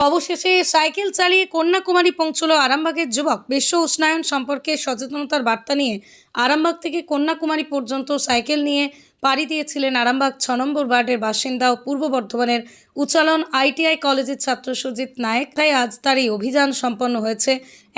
অবশেষে সাইকেল চালিয়ে কন্যাকুমারী পৌঁছলো আরামবাগের যুবক। বিশ্ব উষ্ণায়ন সম্পর্কে সচেতনতার বার্তা নিয়ে আরামবাগ থেকে কন্যাকুমারী পর্যন্ত সাইকেল নিয়ে পাড়ি দিয়েছিলেন আরামবাগ ছ নম্বর ওয়ার্ডের বাসিন্দা ও পূর্ব বর্ধমানের উচ্চালন আইটিআই কলেজের ছাত্র সুজিত নায়েক। তাই আজ তার এই অভিযান সম্পন্ন হয়েছে।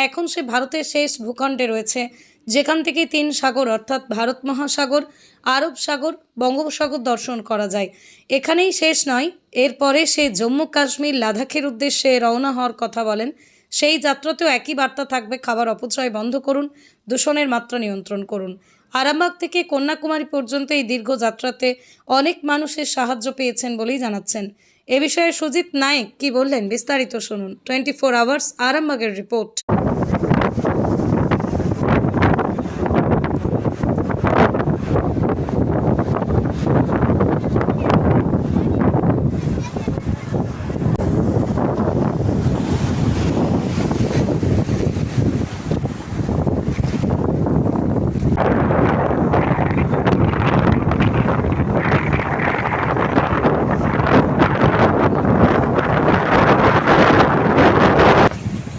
এখন সে ভারতের শেষ ভূখণ্ডে রয়েছে, যেখান থেকে তিন সাগর, অর্থাৎ ভারত মহাসাগর আরব সাগর, বঙ্গোপসাগর দর্শন করা যায়। এখানেই শেষ নয়, এরপরে সে জম্মু কাশ্মীর লাদাখের উদ্দেশ্যে রওনা হওয়ার কথা বলেন। সেই যাত্রাতেও একই বার্তা থাকবে, খাবার অপচয় বন্ধ করুন, দূষণের মাত্রা নিয়ন্ত্রণ করুন। আরামবাগ থেকে কন্যাকুমারী পর্যন্ত এই দীর্ঘ যাত্রাতে অনেক মানুষের সাহায্য পেয়েছেন বলেই জানাচ্ছেন। এ বিষয়ে সুজিত নায়েক কি বললেন বিস্তারিত শুনুন। টোয়েন্টি ফোর আওয়ার্স, আরামবাগের রিপোর্ট।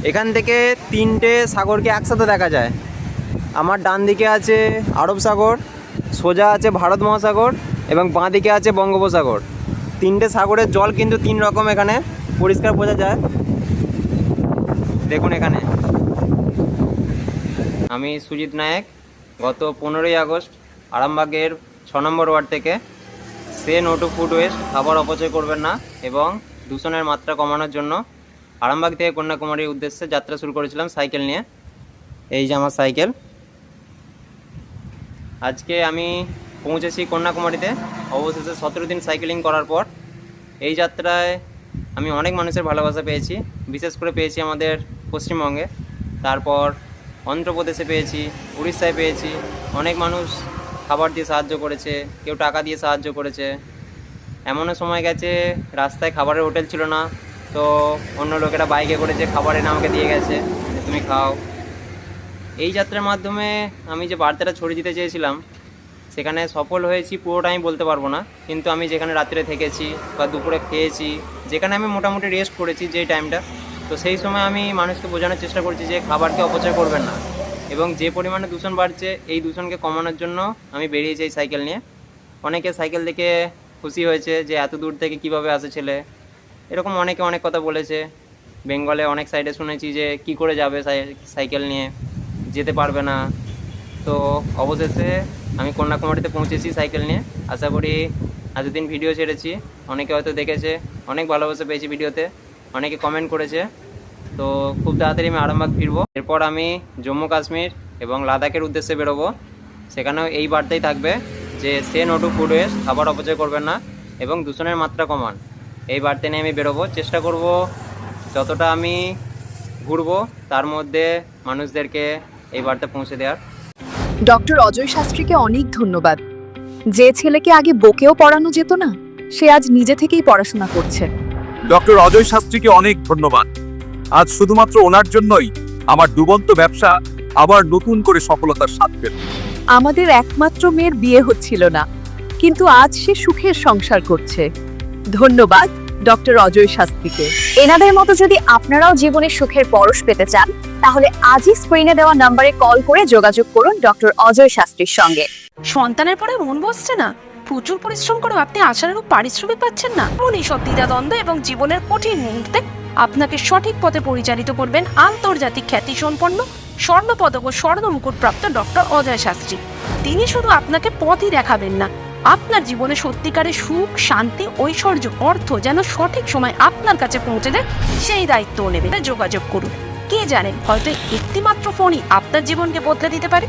এখান থেকে তিনটে সাগরকে একসাথে দেখা যায়। আমার ডান দিকে আছে আরব সাগর, সোজা আছে ভারত মহাসাগর এবং বাঁ দিকে আছে বঙ্গোপসাগর। তিনটে সাগরের জল কিন্তু তিন রকম এখানে পরিষ্কার বোঝা যায়। দেখুন এখানে। আমি সুজিত নায়েক, গত পনেরোই আগস্ট আরামবাগের ছ নম্বর ওয়ার্ড থেকে। Say no to food waste খাবার অপচয় করবেন না এবং দূষণের মাত্রা কমানোর জন্য আরামবাগ থেকে কন্যাকুমারীর উদ্দেশ্যে যাত্রা শুরু করেছিলাম সাইকেল নিয়ে। এই যে আমার সাইকেল। আজকে আমি পৌঁছেছি কন্যাকুমারীতে। অবশেষে সতেরো দিন সাইকেলিং করার পর এই যাত্রায় আমি অনেক মানুষের ভালোবাসা পেয়েছি। বিশেষ করে পেয়েছি আমাদের পশ্চিমবঙ্গে। তারপর অন্ধ্রপ্রদেশে পেয়েছি, উড়িষ্যায় পেয়েছি। অনেক মানুষ খাবার দিয়ে সাহায্য করেছে, কেউ টাকা দিয়ে সাহায্য করেছে। এমনও সময় গেছে, রাস্তায় খাবারের হোটেল ছিল না। তো অন্য লোকেরা বাইকে করে যে খাবার এনে আমাকে দিয়ে গেছে, তুমি খাও। এই যাত্রার মাধ্যমে আমি যে বার্তাটা ছড়িয়ে দিতে চেয়েছিলাম, সেখানে সফল হয়েছি পুরোটা আমি বলতে পারব না। কিন্তু আমি যেখানে রাত্রে থেকেছি বা দুপুরে খেয়েছি, যেখানে আমি মোটামুটি রেস্ট করেছি যেই টাইমটা তো সেই সময় আমি মানুষকে বোঝানোর চেষ্টা করছি যে খাবারকে অপচয় করবেন না। এবং যে পরিমাণে দূষণ বাড়ছে, এই দূষণকে কমানোর জন্য আমি বেরিয়েছি এই সাইকেল নিয়ে। অনেকে সাইকেল দেখে খুশি হয়েছে যে এত দূর থেকে কীভাবে আসে ছেলে এরকম অনেকে অনেক কথা বলেছে। বেঙ্গলে অনেক সাইডে শুনেছি যে, কি করে যাবে সাইকেল নিয়ে? যেতে পারবে না। তো অবশেষে আমি কন্যাকুমারীতে পৌঁছেছি সাইকেল নিয়ে। আশা করি এতদিন ভিডিও ছেড়েছি। অনেকে হয়তো দেখেছে, অনেক ভালোবাসা পেয়েছি ভিডিওতে অনেকে কমেন্ট করেছে। তো খুব তাড়াতাড়ি আমি আরামবাগ ফিরবো। এরপর আমি জম্মু কাশ্মীর এবং লাদাখের উদ্দেশ্যে বেরোবো। সেখানেও এই বার্তাই থাকবে যে, সে নোটু ফুড ওয়েস্ট খাবার অপচয় করবেন না এবং দূষণের মাত্রা কমান। এই বার্তা নিয়ে আমি বেরোবো। চেষ্টা করব যতটা আমি ঘুরবো তার মধ্যে মানুষদেরকে এই বার্তা পৌঁছে দেওয়ার। ডক্টর অজয় শাস্ত্রীকে অনেক ধন্যবাদ। যে ছেলেকে আগে বকেও পড়ানো যেত না সে আজ নিজে থেকেই পড়াশোনা করছে। ডক্টর অজয় শাস্ত্রীকে অনেক ধন্যবাদ। আজ শুধুমাত্র ওনার জন্যই আমার ডুবন্ত ব্যবসা আবার নতুন করে সফলতার স্বাদ পেল। আমাদের একমাত্র মেয়ের বিয়ে হচ্ছিল না কিন্তু আজ সে সুখের সংসার করছে। ধন্যবাদ, ডক্টর অজয় শাস্ত্রীকে। এনাদের মতো যদি আপনারাও জীবনে সুখের পরশ পেতে চান, তাহলে আজই স্ক্রিনে দেওয়া নম্বরে কল করে যোগাযোগ করুন ডক্টর অজয় শাস্ত্রীর সঙ্গে। সন্তানের পরে মন বসছে না? প্রচুর পরিশ্রম করেও আপনি আশার আশানুরূপ পারিশ্রমিক পাচ্ছেন না? এমন এইসব দ্বিধাদ্বন্দ্ব এবং জীবনের কঠিন মুহূর্তে আপনাকে সঠিক পথে পরিচালিত করবেন আন্তর্জাতিক খ্যাতি সম্পন্ন স্বর্ণ পদক ও স্বর্ণ মুকুট প্রাপ্ত ডক্টর অজয় শাস্ত্রী। তিনি শুধু আপনাকে পথই দেখাবেন না আপনার জীবনে সত্যিকারের সুখ, শান্তি, ঐশ্বর্য, অর্থ যেন সঠিক সময় আপনার কাছে পৌঁছে দেয়, সেই দায়িত্ব নেবে যোগাযোগ করুন। কে জানেন হয়তো একটিমাত্র ফোনই আপনার জীবনকে বদলে দিতে পারে।